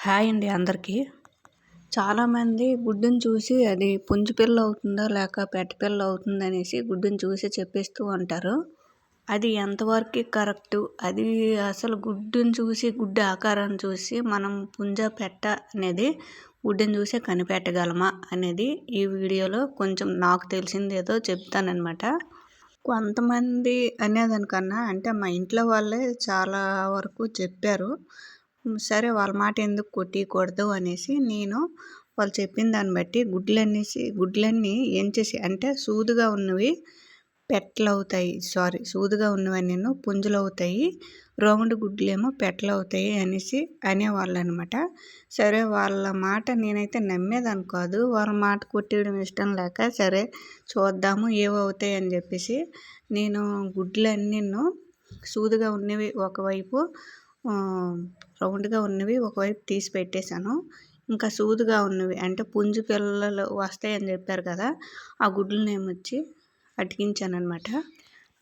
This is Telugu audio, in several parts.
హాయ్ అండి అందరికీ. చాలామంది గుడ్డుని చూసి అది పుంజు పిల్ల అవుతుందా లేక పెట్ట పిల్ల అవుతుంది అనేసి గుడ్డుని చూసి చెప్పేస్తూ ఉంటారు. అది ఎంతవరకు కరెక్ట్? అది అసలు గుడ్డుని చూసి గుడ్డు ఆకారాన్ని చూసి మనం పుంజ పెట్ట అనేది గుడ్డుని చూసి కనిపెట్టగలమా అనేది ఈ వీడియోలో కొంచెం నాకు తెలిసింది ఏదో చెప్తానమాట కొంతమంది అనేదానికన్నా అంటే మా ఇంట్లో వాళ్ళే చాలా వరకు చెప్పారు. సరే వాళ్ళ మాట ఎందుకు కొట్టకూడదు అనేసి నేను వాళ్ళు చెప్పిన దాన్ని బట్టి గుడ్లనేసి గుడ్లన్నీ ఎంచేసి అంటే సూదుగా ఉన్నవి పెట్టలు అవుతాయి సారీ సూదుగా ఉన్నవి నేను పుంజులు అవుతాయి రౌండ్ గుడ్లేమో పెట్టలు అవుతాయి అనేసి అనేవాళ్ళు అనమాట సరే వాళ్ళ మాట నేనైతే నమ్మేదాన్ని కాదు. వాళ్ళ మాట కొట్టేయడం ఇష్టం లేక సరే చూద్దాము ఏవవుతాయి అని చెప్పేసి నేను గుడ్లన్నీ సూదుగా ఉన్నవి ఒకవైపు రౌండ్గా ఉన్నవి ఒకవైపు తీసి పెట్టేశాను. ఇంకా సూదుగా ఉన్నవి అంటే పుంజు పిల్లలు వస్తాయని చెప్పారు కదా ఆ గుడ్లను వచ్చి అటికించాను అనమాట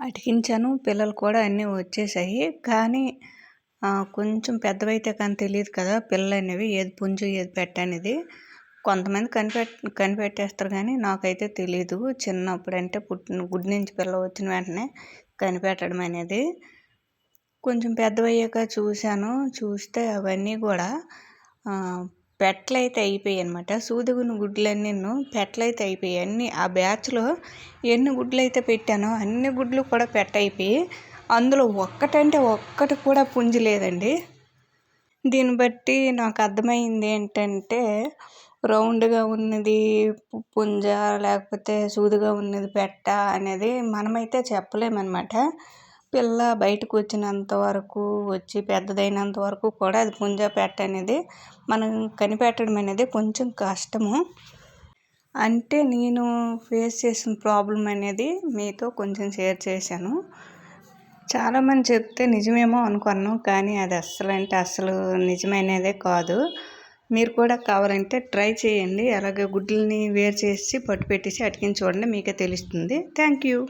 అటికించాను పిల్లలు కూడా అన్నీ వచ్చేసాయి. కానీ కొంచెం పెద్దవైతే కానీ తెలియదు కదా పిల్లలు అనేవి ఏది పుంజు ఏది పెట్టనేది కొంతమంది కనిపెట్ కనిపెట్టేస్తారు కానీ నాకైతే తెలియదు చిన్నప్పుడు అంటే పుట్టిన గుడి నుంచి పిల్ల వచ్చిన వెంటనే కనిపెట్టడం అనేది. కొంచెం పెద్దవయ్యాక చూశాను. చూస్తే అవన్నీ కూడా పెట్టలైతే అయిపోయాయి అనమాట సూదిగున్న గుడ్లన్నీ పెట్టలైతే అయిపోయాయి. అన్ని ఆ బ్యాచ్లో ఎన్ని గుడ్లు అయితే పెట్టానో అన్ని గుడ్లు కూడా పెట్ట అయిపోయి అందులో ఒక్కటంటే ఒక్కటి కూడా పుంజి లేదండి. దీన్ని బట్టి నాకు అర్థమైంది ఏంటంటే రౌండ్గా ఉన్నది పుంజ లేకపోతే సూదిగా ఉన్నది పెట్ట అనేది మనమైతే చెప్పలేమన్నమాట. పిల్ల బయటకు వచ్చినంత వరకు వచ్చి పెద్దదైనంత వరకు కూడా అది పుంజ పెట్ట అనేది మనం కనిపెట్టడం అనేది కొంచెం కష్టము. అంటే నేను ఫేస్ చేసిన ప్రాబ్లం అనేది మీతో కొంచెం షేర్ చేశాను. చాలామంది చెప్తే నిజమేమో అనుకున్నాం కానీ అది అస్సలు అంటే అస్సలు నిజమైనదే కాదు. మీరు కూడా కావాలంటే ట్రై చేయండి. అలాగే గుడ్లని వేరు చేసి పట్టు పెట్టేసి అటికించి చూడండి మీకే తెలుస్తుంది. Thank you